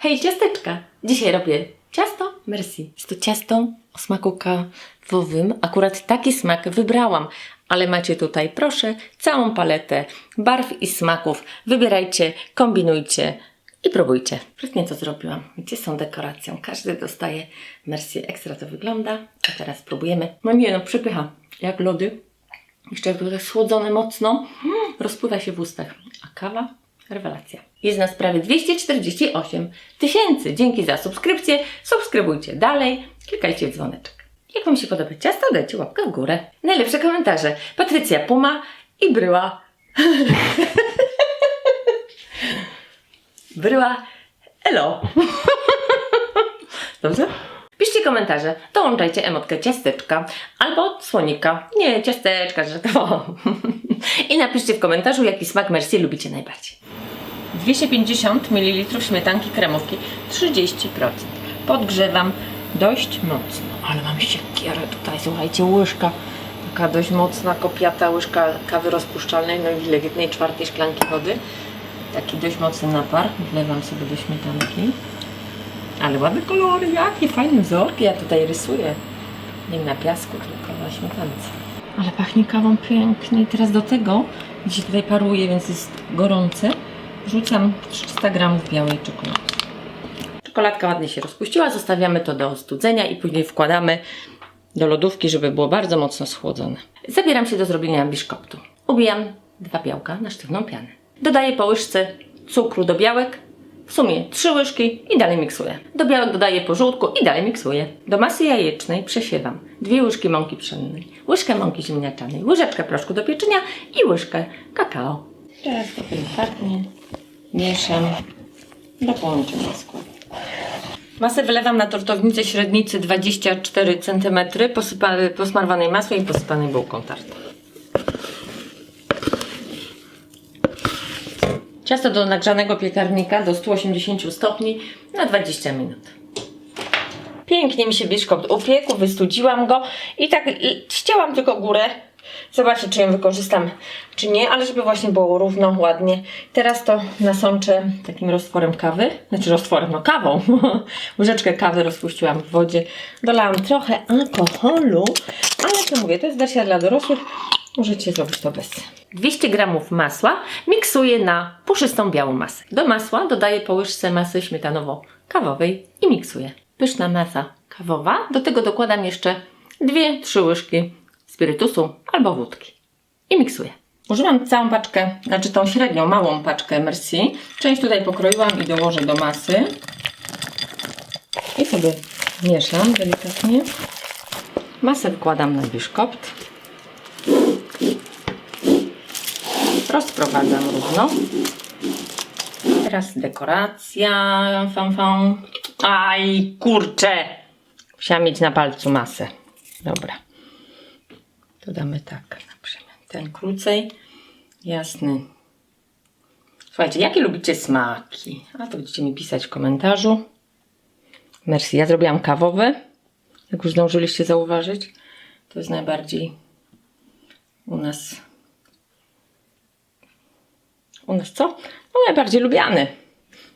Hej, ciasteczka! Dzisiaj robię ciasto merci. Jest to ciasto o smaku kawowym. Akurat taki smak wybrałam, ale macie tutaj, proszę, całą paletę barw i smaków. Wybierajcie, kombinujcie i próbujcie. Sprytnie to zrobiłam. Gdzie są dekoracją? Każdy dostaje merci. Ekstra to wygląda. A teraz próbujemy. No nie, no przepycha. Jak lody. Jeszcze słodzone mocno. Mm, Rozpływa się w ustach. A kawa? Rewelacja. Jest nas prawie 248 tysięcy. Dzięki za subskrypcję. Subskrybujcie dalej. Klikajcie w dzwoneczek. Jak Wam się podoba ciasto, dajcie łapkę w górę. Najlepsze komentarze. Patrycja Puma i Bryła. Bryła Elo. Dobrze? Piszcie komentarze, dołączajcie emotkę ciasteczka albo słonika. Nie, ciasteczka, że to. I napiszcie w komentarzu, jaki smak merci lubicie najbardziej. 250 ml śmietanki kremówki 30%. Podgrzewam dość mocno. Ale mam siekierę tutaj, słuchajcie, łyżka. Taka dość mocna, kopiata łyżka kawy rozpuszczalnej, no ile jednej czwartej szklanki wody. Taki dość mocny napar. Wlewam sobie do śmietanki. Ale ładne kolory, jakie fajne wzorki ja tutaj rysuję. Nie na piasku, tylko na śmietance. Ale pachnie kawą pięknie. Teraz do tego, dzisiaj tutaj paruje, więc jest gorące, wrzucam 300 gramów białej czekolady. Czekoladka ładnie się rozpuściła, zostawiamy to do ostudzenia i później wkładamy do lodówki, żeby było bardzo mocno schłodzone. Zabieram się do zrobienia biszkoptu. Ubijam dwa białka na sztywną pianę. Dodaję po łyżce cukru do białek, w sumie trzy łyżki i dalej miksuję. Do białek dodaję po żółtku i dalej miksuję. Do masy jajecznej przesiewam dwie łyżki mąki pszennej, łyżkę mąki ziemniaczanej, łyżeczkę proszku do pieczenia i łyżkę kakao. Teraz to delikatnie mieszam do połączenia składu. Masę wylewam na tortownicę średnicy 24 cm, posypa- posmarowanej masłem i posypanej bułką tartą. Ciasto do nagrzanego piekarnika do 180 stopni na 20 minut. Pięknie mi się biszkopt upiekł, wystudziłam go i tak ścięłam tylko górę. Zobaczę, czy ją wykorzystam, czy nie, ale żeby właśnie było równo, ładnie. Teraz to nasączę takim roztworem kawy, znaczy roztworem, no kawą. Łyżeczkę kawy rozpuściłam w wodzie, dolałam trochę alkoholu, ale to mówię, to jest wersja dla dorosłych, możecie zrobić to bez. 200 g masła miksuję na puszystą białą masę. Do masła dodaję po łyżce masy śmietanowo-kawowej i miksuję. Pyszna masa kawowa. Do tego dokładam jeszcze 2-3 łyżki spirytusu albo wódki. I miksuję. Używam całą paczkę, znaczy tą średnią, małą paczkę Merci. Część tutaj pokroiłam i dołożę do masy. I sobie mieszam delikatnie. Masę wkładam na biszkopt. Rozprowadzam równo. Teraz dekoracja. Fam, fam. Aj, kurczę! Musiałam mieć na palcu masę. Dobra. To damy tak na przemian. Ten krócej. Jasny. Słuchajcie, jakie lubicie smaki? A to będziecie mi pisać w komentarzu. Merci. Ja zrobiłam kawowy. Jak już zdążyliście zauważyć. To jest najbardziej u nas u nas co? No najbardziej lubiany.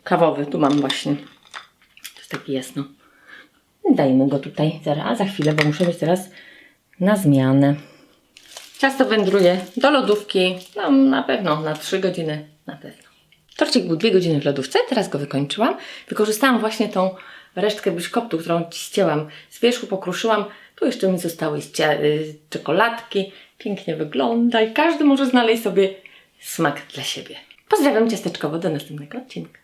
Kawowy, tu mam właśnie. To jest taki jasno. Dajmy go tutaj zaraz, za chwilę, bo muszę być teraz na zmianę. Ciasto wędruje do lodówki, no na pewno na 3 godziny, na pewno. Torcik był 2 godziny w lodówce, teraz go wykończyłam. Wykorzystałam właśnie tą resztkę biszkoptu, którą ścięłam z wierzchu, pokruszyłam. Tu jeszcze mi zostały y, czekoladki. Pięknie wygląda i każdy może znaleźć sobie smak dla siebie. Pozdrawiam ciasteczkowo, do następnego odcinka.